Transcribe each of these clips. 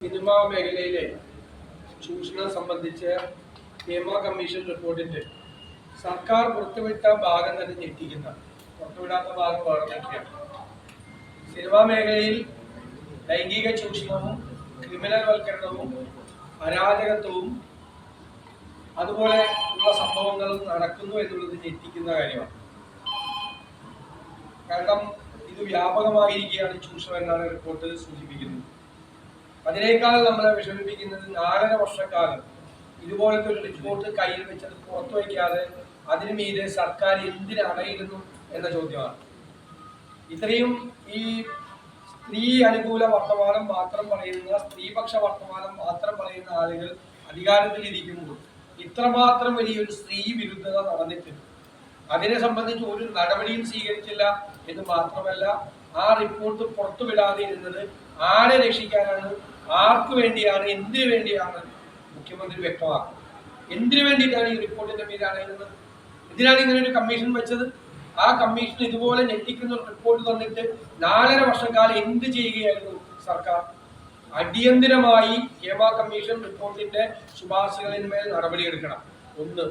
Cinema മേഖലയിലെ ചൂഷണം സംബന്ധിച്ച് നിയമ കമ്മീഷൻ റിപ്പോർട്ടിന്റെ സർക്കാർ പുറത്തുവിട്ട ഭാഗം തന്നെ ഞെട്ടിക്കുന്ന പുറത്തുവിടാത്ത ഭാഗം വേണമെന്നൊക്കെയാണ് സിനിമാ മേഖലയിൽ ലൈംഗിക ചൂഷണവും ക്രിമിനൽ വൽക്കരണവും അരാജകത്വവും അതുപോലെ ഉള്ള സംഭവങ്ങൾ നടക്കുന്നു എന്നുള്ളത് ഞെട്ടിക്കുന്ന കാര്യമാണ്. കാരണം ഇത് വ്യാപകമായിരിക്കുകയാണ് ചൂഷണം എന്നാണ് റിപ്പോർട്ട് സൂചിപ്പിക്കുന്നത്. അതിനേക്കാൾ നമ്മളെ വിഷമിപ്പിക്കുന്നത് നാലര വർഷക്കാലം. ഇതുപോലത്തെ ഒരു റിപ്പോർട്ട് കയ്യിൽ വെച്ചത് പുറത്തു വയ്ക്കാതെ അതിനു മീതെ സർക്കാർ എന്തിന് അടയിരുന്നു എന്ന ചോദ്യമാണ്. ഇത്രയും ഈ സ്ത്രീ അനുകൂല വർത്തമാനം മാത്രം പറയുന്ന സ്ത്രീപക്ഷ വർത്തമാനം മാത്രം പറയുന്ന ആളുകൾ അധികാരത്തിൽ ഇരിക്കുമ്പോൾ ഇത്രമാത്രം വലിയൊരു സ്ത്രീ വിരുദ്ധത നടന്നിട്ടുണ്ട് അതിനെ സംബന്ധിച്ച് ഒരു നടപടിയും സ്വീകരിച്ചില്ല എന്ന് മാത്രമല്ല ആ റിപ്പോർട്ട് പുറത്തുവിടാതെ ഇരുന്നത് ആരെ രക്ഷിക്കാനാണ് ആർക്ക് വേണ്ടിയാണ് എന്തിനു വേണ്ടിയാണ് മുഖ്യമന്ത്രി വ്യക്തമാക്കുന്നത്? എന്തിനു വേണ്ടിയിട്ടാണ് ഈ റിപ്പോർട്ടിന്റെ പേര് അറിയുന്നത് എന്തിനാണ് ഇങ്ങനെ ഒരു കമ്മീഷൻ വെച്ചത്? ആ കമ്മീഷൻ ഇതുപോലെ ഞെട്ടിക്കുന്ന റിപ്പോർട്ട് തന്നിട്ട് നാലര വർഷക്കാലം എന്ത് ചെയ്യുകയായിരുന്നു സർക്കാർ? അടിയന്തിരമായി ഹേമ കമ്മീഷൻ റിപ്പോർട്ടിന്റെ ശുപാർശകളിന്മേൽ നടപടിയെടുക്കണം. ഒന്ന്.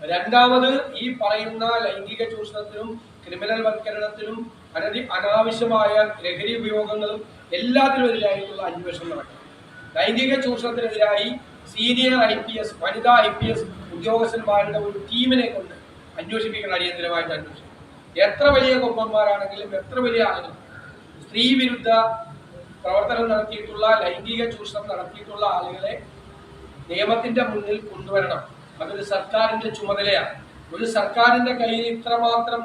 രണ്ടാമത് ഈ പറയുന്ന ലൈംഗിക ചൂഷണത്തിനും ക്രിമിനൽ വൽക്കരണത്തിനും അനധി അനാവശ്യമായ ലഹരി ഉപയോഗങ്ങളും എല്ലാത്തിനും എതിരായിട്ടുള്ള അന്വേഷണം നടക്കണം. ലൈംഗിക ചൂഷണത്തിനെതിരായി സീനിയർ ഐ പി എസ് വനിതാ ഐ പി എസ് ഉദ്യോഗസ്ഥന്മാരുടെ ഒരു ടീമിനെ കൊണ്ട് അന്വേഷിപ്പിക്കണം അടിയന്തരമായിട്ട് അന്വേഷിക്കണം. എത്ര വലിയ കൊമ്പന്മാരാണെങ്കിലും എത്ര വലിയ ആളുകളും സ്ത്രീ വിരുദ്ധ പ്രവർത്തനം നടത്തിയിട്ടുള്ള ലൈംഗിക ചൂഷണം നടത്തിയിട്ടുള്ള ആളുകളെ നിയമത്തിന്റെ മുന്നിൽ കൊണ്ടുവരണം. അതൊരു സർക്കാരിന്റെ ചുമതലയാണ്. ഒരു സർക്കാരിന്റെ കയ്യിൽ ഇത്രമാത്രം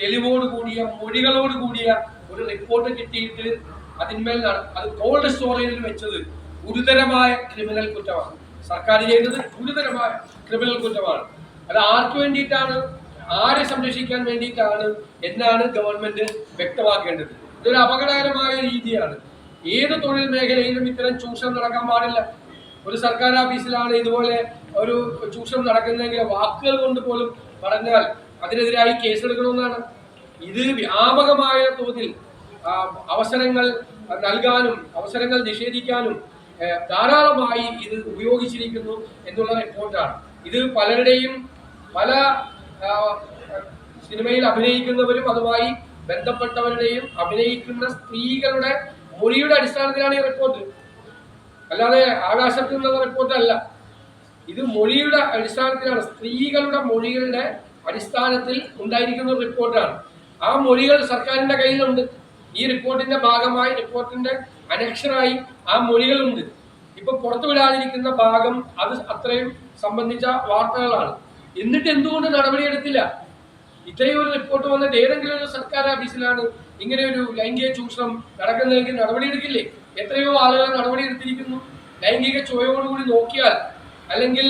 തെളിവോട് കൂടിയ മൊഴികളോട് കൂടിയ ഒരു റിപ്പോർട്ട് കിട്ടിയിട്ട് അതിന്മേൽ അത് കോൾഡ് സ്റ്റോറേജിൽ വെച്ചത് ഗുരുതരമായ ക്രിമിനൽ കുറ്റമാണ് സർക്കാർ ചെയ്യുന്നത് ഗുരുതരമായ ക്രിമിനൽ കുറ്റമാണ് അത് ആർക്ക് വേണ്ടിയിട്ടാണ്? ആരെ സംരക്ഷിക്കാൻ വേണ്ടിയിട്ടാണ് എന്നാണ് ഗവൺമെന്റ് വ്യക്തമാക്കേണ്ടത്. ഇതൊരു അപകടകരമായ രീതിയാണ്. ഏത് തൊഴിൽ മേഖലയിലും ഇത്തരം ചൂഷണം നടക്കാൻ പാടില്ല. ഒരു സർക്കാർ ഓഫീസിലാണ് ഇതുപോലെ ഒരു ചൂഷണം നടക്കുന്നതെങ്കിൽ വാക്കുകൾ കൊണ്ട് പോലും പറഞ്ഞാൽ അതിനെതിരായി കേസെടുക്കണമെന്നാണ് ഇത് വ്യാപകമായ തോതിൽ അവസരങ്ങൾ നൽകാനും അവസരങ്ങൾ നിഷേധിക്കാനും ധാരാളമായി ഇത് ഉപയോഗിച്ചിരിക്കുന്നു എന്നുള്ള റിപ്പോർട്ടാണ്. ഇത് പലരുടെയും പല സിനിമയിൽ അഭിനയിക്കുന്നവരും അതുമായി ബന്ധപ്പെട്ടവരുടെയും അഭിനയിക്കുന്ന സ്ത്രീകളുടെ മൊഴിയുടെ അടിസ്ഥാനത്തിലാണ് ഈ റിപ്പോർട്ട്. അല്ലാതെ ആകാശത്തിൽ നിന്നുള്ള റിപ്പോർട്ടല്ല. ഇത് മൊഴിയുടെ അടിസ്ഥാനത്തിലാണ്. സ്ത്രീകളുടെ മൊഴികളുടെ അടിസ്ഥാനത്തിൽ ഉണ്ടായിരിക്കുന്ന റിപ്പോർട്ടാണ്. ആ മൊഴികൾ സർക്കാരിന്റെ കയ്യിലുണ്ട്. ഈ റിപ്പോർട്ടിന്റെ ഭാഗമായി റിപ്പോർട്ടിന്റെ അനക്ഷരായി ആ മൊഴികളുണ്ട്. ഇപ്പൊ പുറത്തു വിടാതിരിക്കുന്ന ഭാഗം അത് അത്രയും സംബന്ധിച്ച വാർത്തകളാണ്. എന്നിട്ട് എന്തുകൊണ്ട് നടപടിയെടുത്തില്ല? ഇത്രയും ഒരു റിപ്പോർട്ട് വന്നിട്ട് ഏതെങ്കിലും ഒരു സർക്കാർ ഓഫീസിലാണ് ഇങ്ങനെ ഒരു ലൈംഗിക ചൂഷണം നടക്കുന്നതെങ്കിൽ നടപടിയെടുക്കില്ലേ? എത്രയോ ആളുകൾ നടപടിയെടുത്തിരിക്കുന്നു. ലൈംഗിക ചുവയോടുകൂടി നോക്കിയാൽ അല്ലെങ്കിൽ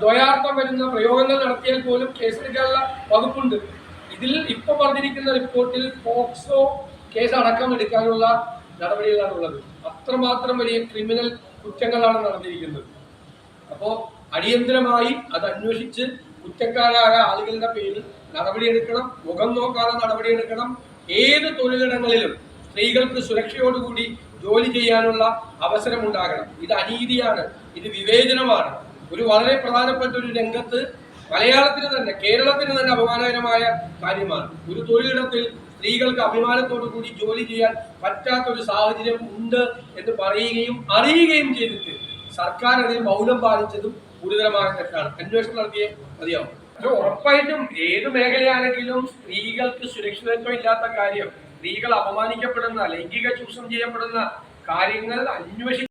ദ്വയാർത്ഥം വരുന്ന പ്രയോഗങ്ങൾ നടത്തിയാൽ പോലും കേസെടുക്കാനുള്ള വകുപ്പുണ്ട്. ഇതിൽ ഇപ്പൊ പറഞ്ഞിരിക്കുന്ന റിപ്പോർട്ടിൽ പോക്സോ കേസ് അടക്കം എടുക്കാനുള്ള നടപടികളാണ് ഉള്ളത് അത്രമാത്രം വലിയ ക്രിമിനൽ കുറ്റങ്ങളാണ് നടന്നിരിക്കുന്നത്. അപ്പോ അടിയന്തരമായി അത് അന്വേഷിച്ച് കുറ്റക്കാരായ ആളുകളുടെ പേരിൽ നടപടിയെടുക്കണം മുഖം നോക്കാതെ നടപടിയെടുക്കണം. ഏത് തൊഴിലിടങ്ങളിലും സ്ത്രീകൾക്ക് സുരക്ഷയോടുകൂടി ജോലി ചെയ്യാനുള്ള അവസരം ഉണ്ടാകണം ഇത് അനീതിയാണ് ഇത് വിവേചനമാണ്. ഒരു വളരെ പ്രധാനപ്പെട്ട ഒരു രംഗത്ത് മലയാളത്തിന് തന്നെ കേരളത്തിന് തന്നെ അപമാനകരമായ കാര്യമാണ്. ഒരു തൊഴിലിടത്തിൽ സ്ത്രീകൾക്ക് അഭിമാനത്തോടു കൂടി ജോലി ചെയ്യാൻ പറ്റാത്ത ഒരു സാഹചര്യം ഉണ്ട് എന്ന് പറയുകയും അറിയുകയും ചെയ്തിട്ട് സർക്കാർ അതിൽ മൗനം പാലിച്ചതും ഗുരുതരമായ തെറ്റാണ്. അന്വേഷണം നടത്തിയേ മതിയാവും. ഉറപ്പായിട്ടും ഏത് മേഖലയാണെങ്കിലും സ്ത്രീകൾക്ക് സുരക്ഷിതത്വം ഇല്ലാത്ത കാര്യം സ്ത്രീകൾ അപമാനിക്കപ്പെടുന്ന ലൈംഗിക ചൂഷണം ചെയ്യപ്പെടുന്ന കാര്യങ്ങൾ അന്വേഷി